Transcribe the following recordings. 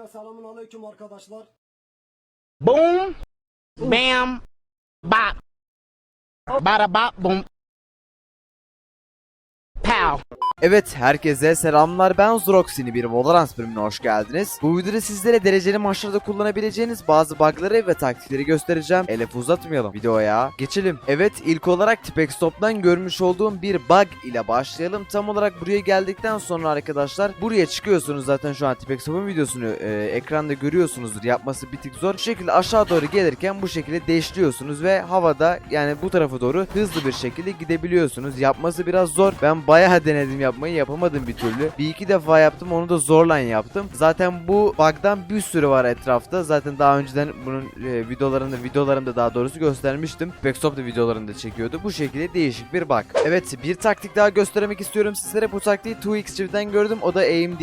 Öncelikle selamun aleyküm arkadaşlar. Boom, bam, bop, bada bop, boom, pow. Evet herkese selamlar ben Zroxini bir Valorant bölümüne hoş geldiniz. Bu videoda sizlere dereceli maçlarda kullanabileceğiniz bazı bug'ları ve taktikleri göstereceğim. Elif uzatmayalım videoya geçelim. Evet ilk olarak Tipex Top'tan görmüş olduğum bir bug ile başlayalım. Tam olarak buraya geldikten sonra arkadaşlar buraya çıkıyorsunuz zaten şu an Tipex Top'un videosunu e, ekranda görüyorsunuzdur yapması bir tık zor. Bu şekilde aşağı doğru gelirken bu şekilde deşliyorsunuz ve havada yani bu tarafa doğru hızlı bir şekilde gidebiliyorsunuz. Yapması biraz zor. Ben bayağı denedim yapmayı yapamadım bir türlü. Bir iki defa yaptım onu da zorla yaptım. Zaten bu bug'dan bir sürü var etrafta. Zaten daha önceden bunun e, videolarında videolarımda daha doğrusu göstermiştim. Backstop da videolarında çekiyordu. Bu şekilde değişik bir bug. Evet bir taktik daha göstermek istiyorum sizlere. Bu taktiği 2x'den gördüm. O da AIM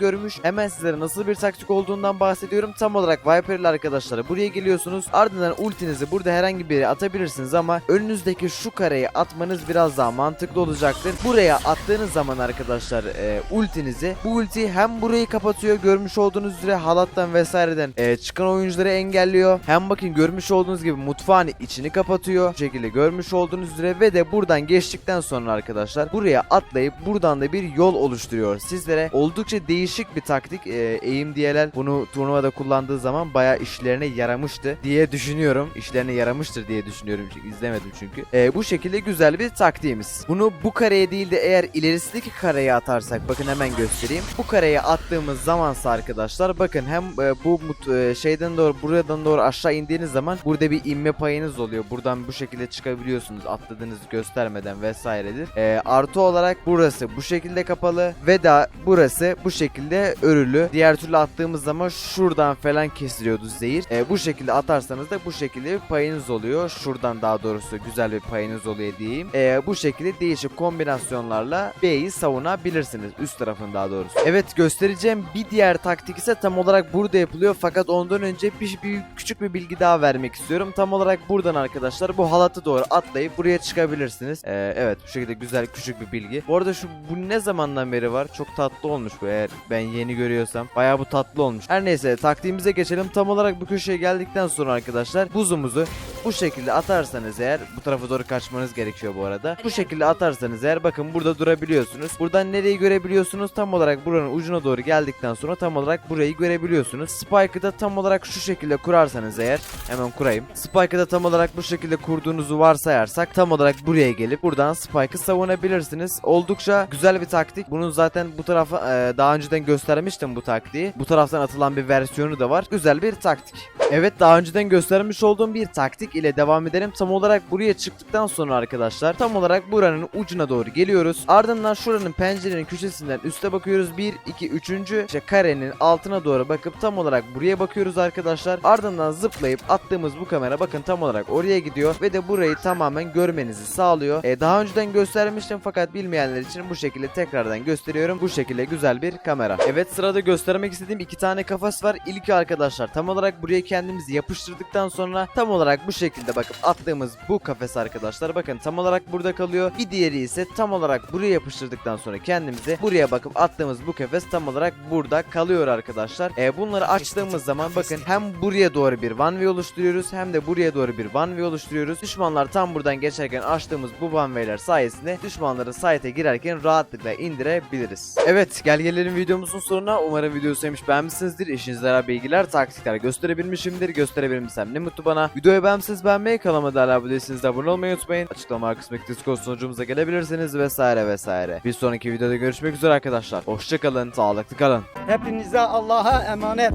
görmüş. Hemen sizlere nasıl bir taktik olduğundan bahsediyorum. Tam olarak Viper'lı arkadaşlar buraya geliyorsunuz. Ardından ultinizi burada herhangi bir yere atabilirsiniz ama önünüzdeki şu kareyi atmanız biraz daha mantıklı olacaktır. Buraya attığınız zaman arkadaşlar e, ultinizi bu ulti hem burayı kapatıyor görmüş olduğunuz üzere halattan vesaireden e, çıkan oyuncuları engelliyor. Hem bakın görmüş olduğunuz gibi mutfağın içini kapatıyor. Bu şekilde görmüş olduğunuz üzere ve de buradan geçtikten sonra arkadaşlar buraya atlayıp buradan da bir yol oluşturuyor sizlere. Oldukça değişik bir taktik. E, Aim DLL bunu turnuvada kullandığı zaman bayağı işlerine yaramıştı diye düşünüyorum. İşlerine yaramıştır diye düşünüyorum çünkü izlemedim çünkü. E, bu şekilde güzel bir taktiğimiz. Bunu bu kareye değil de eğer ilerisindeki kareye atarsak bakın hemen göstereyim. Bu kareye attığımız zamansa arkadaşlar bakın hem e, bu e, şeyden doğru buradan doğru aşağı indiğiniz zaman burada bir inme payınız oluyor. Buradan bu şekilde çıkabiliyorsunuz atladığınızı göstermeden vesairedir. E, artı olarak burası bu şekilde kapalı ve da burası bu şekilde örülü. Diğer türlü attığımız zaman şuradan falan kesiliyordu zehir. E, bu şekilde atarsanız da bu şekilde bir payınız oluyor. Şuradan daha doğrusu güzel bir payınız oluyor diyeyim. E, bu şekilde değişik kombinasyonlarla B'yi savunabilirsiniz. Üst tarafın daha doğrusu. Evet göstereceğim bir diğer taktik ise tam olarak burada yapılıyor. Fakat ondan önce bir, bir küçük bir bilgi daha vermek istiyorum. Tam olarak buradan arkadaşlar bu halatı doğru atlayıp buraya çıkabilirsiniz. E, evet bu şekilde güzel küçük bir bilgi. Bu arada şu bu ne zamandan beri var? Çok tatlı olmuş bu eğer ben yeni görüyorsam. Bayağı bu tatlı olmuş. Her neyse taktiğimize geçelim. Tam olarak bu köşeye geldikten sonra arkadaşlar buzumuzu bu şekilde atarsanız eğer bu tarafa doğru kaçmanız gerekiyor bu arada. Bu şekilde atarsanız eğer bakın burada durabiliyorsunuz. Buradan nereyi görebiliyorsunuz? Tam olarak buranın ucuna doğru geldikten sonra tam olarak burayı görebiliyorsunuz. Spike'ı da tam olarak şu şekilde kurarsanız eğer hemen kurayım. Spike'ı da tam olarak bu şekilde kurduğunuzu varsayarsak tam olarak buraya gelip buradan Spike'ı savunabilirsiniz. Oldukça güzel bir taktik. Bunun zaten bu tarafa e, daha önceden göstermiştim bu taktiği. Bu taraftan atılan bir versiyonu da var. Güzel bir taktik. Evet daha önceden göstermiş olduğum bir taktik ile devam edelim. Tam olarak buraya çıktıktan sonra arkadaşlar tam olarak buranın ucuna doğru geliyoruz. Ardından şuranın pencerenin köşesinden üste bakıyoruz. 1, 2, 3. işte karenin altına doğru bakıp tam olarak buraya bakıyoruz arkadaşlar. Ardından zıplayıp attığımız bu kamera bakın tam olarak oraya gidiyor ve de burayı tamamen görmenizi sağlıyor. E, daha önceden göstermiştim fakat bilmeyenler için bu şekilde tekrardan gösteriyorum. Bu şekilde güzel bir kamera. Evet sırada göstermek istediğim iki tane kafas var. İlki arkadaşlar tam olarak buraya kendimizi yapıştırdıktan sonra tam olarak bu şekilde bakıp attığımız bu kafes arkadaşlar bakın tam olarak burada kalıyor. Bir diğeri ise tam olarak buraya yapıştırdıktan sonra kendimizi buraya bakıp attığımız bu kafes tam olarak burada kalıyor arkadaşlar. E, bunları açtığımız zaman bakın hem buraya doğru bir one way oluşturuyoruz hem de buraya doğru bir one way oluşturuyoruz. Düşmanlar tam buradan geçerken açtığımız bu one way'ler sayesinde düşmanları site'e girerken rahatlıkla indirebiliriz. Evet gel gelelim videomuzun sonuna. Umarım videoyu sevmiş beğenmişsinizdir. İşinize yarar bilgiler, taktikler gösterebilmişimdir. Gösterebilmişsem ne mutlu bana. Videoyu beğenmişsiniz beğenmeyi, kanalıma da hala değilsiniz de abone olmayı unutmayın. Açıklama kısmındaki Discord sunucumuza gelebilirsiniz vesaire vesaire. Bir sonraki videoda görüşmek üzere arkadaşlar. Hoşçakalın, sağlıklı kalın. Hepinize Allah'a emanet.